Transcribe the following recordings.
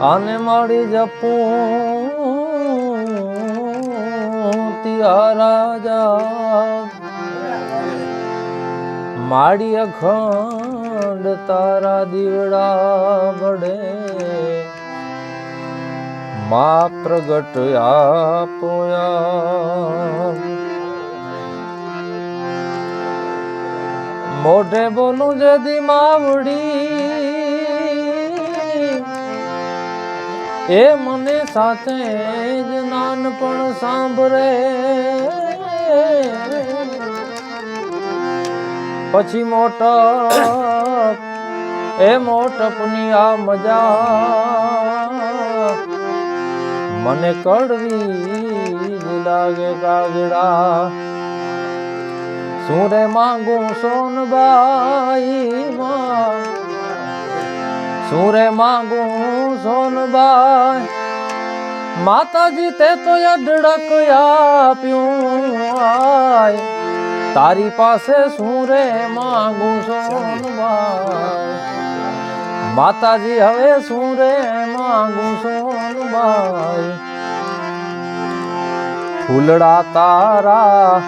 આને મારી જપું. તિયા રાજા. માડી અખંડ તારા દીવડા બડે મા પ્રગટ આપોયા. મોઢે બોલું જદી માવડી. એ મને સાથે જ નાનપણ સાંભળે. પછી મોટપ, એ મોટપની આ મજા મને કડવી લાગે કાગડા. શું રે માંગુ સોનબાઈ માં શું રે માંગુ સોનબાઈ, માતાજી તે તો અઢળક આપ્યું આય. તારી પાસે સુરે માંગુ સોનબાઈ? માતાજી હવે સુરે માંગુ સોનબાઈ? ફૂલડા તારા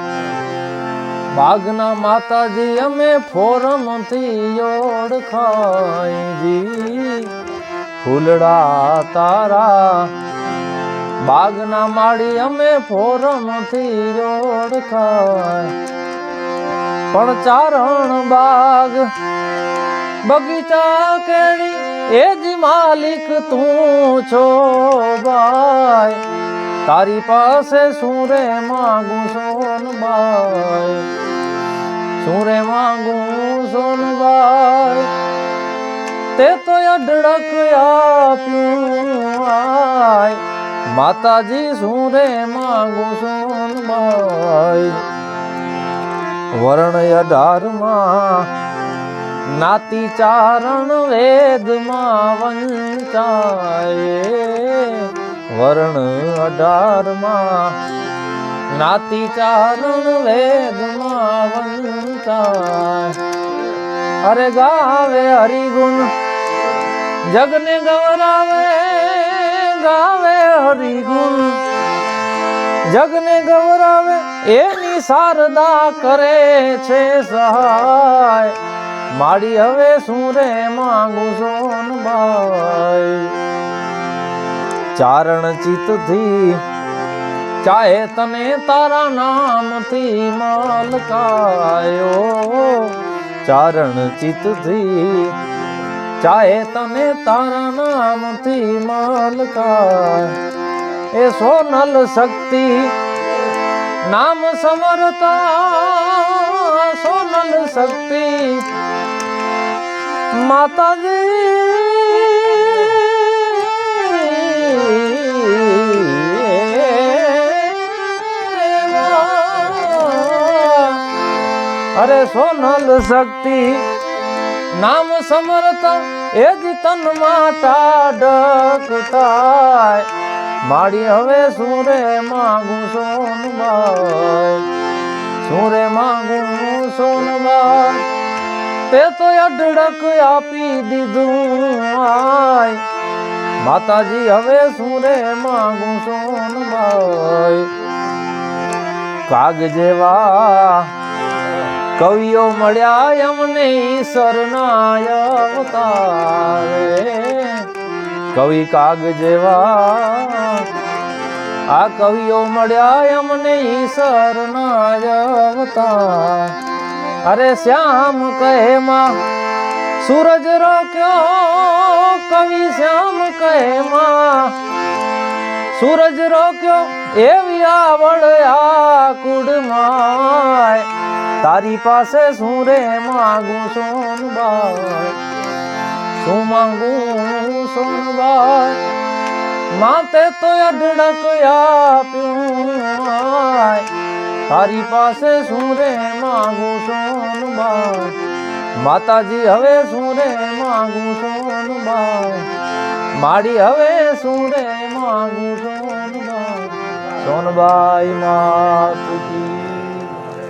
બાગના માતાજી અમે ફોરમથી ઓળખાય જી. ફૂલડા તારા બાગના માળી અમે ફોરમથી ઓળખાય પણ ચારણ બાગ, બગીચા કેળી, એ જ માલિક તું છો ભાઈ. તારી પાસે શું રે માગું સોનબાઈ શું રે માગું સોનબાઈ તે તો અઢળક આપ્યું માતાજી, શું રે માગું સોનબાઈ વર્ણ અઢારમાં નાતી ચારણ વેદમાં વંચાય. વર્ણ અઢારમાં, નાતી ચારણ વેદમાં વંચાય અરે ગાવે હરિગુણ, જગને ગૌરાવે, ગાવે હરિગુણ. જગને ગૌરાવે, એની શારદા કરે છે સહાય. માડી હવે શું રે માંગુ સોનબાઈ? ચારણ ચિતથી ચાહે તને તારા નામથી મલકાયો ચારણ ચિતથી ચાહે તને તારા નામથી મલકાય એ સોનલ શક્તિ, નામ સમરતા. સોનલ શક્તિ, માતાજી અરે સોનલ શક્તિ, નામ સમરતા એ જ તન માતા ડકતાય માડી હવે સુરે માગું સોનબાઈ? સુરે માગું સોનબાઈ? તે તો અઢળક આપી દીધું આય. માતાજી હવે સુરે માગું સોનબાઈ? કાગ જેવા કવિઓ મળ્યા અમને ઈશ્વરના અવતારે. કવિ કાગ જેવા આ કવિઓ મળ્યા અમને ઈશ્વરના અવતાર. અરે શ્યામ કહે માં, સૂરજ રોક્યો, કવિ શ્યામ કહે માં, સૂરજ રોક્યો, એવી આવડ આ કુડમાય તારી પાસે શું રે માગું સોનબાઈ શું માંગું સોનબાઈ માતે તો અઢળક આપ્યું તારી પાસે શું રે માંગું સોનબાઈ માતાજી, હવે શું રે માંગું સોનબાઈ માડી, હવે શું રે માંગું સોનબાઈ સોનબાઈ માત કી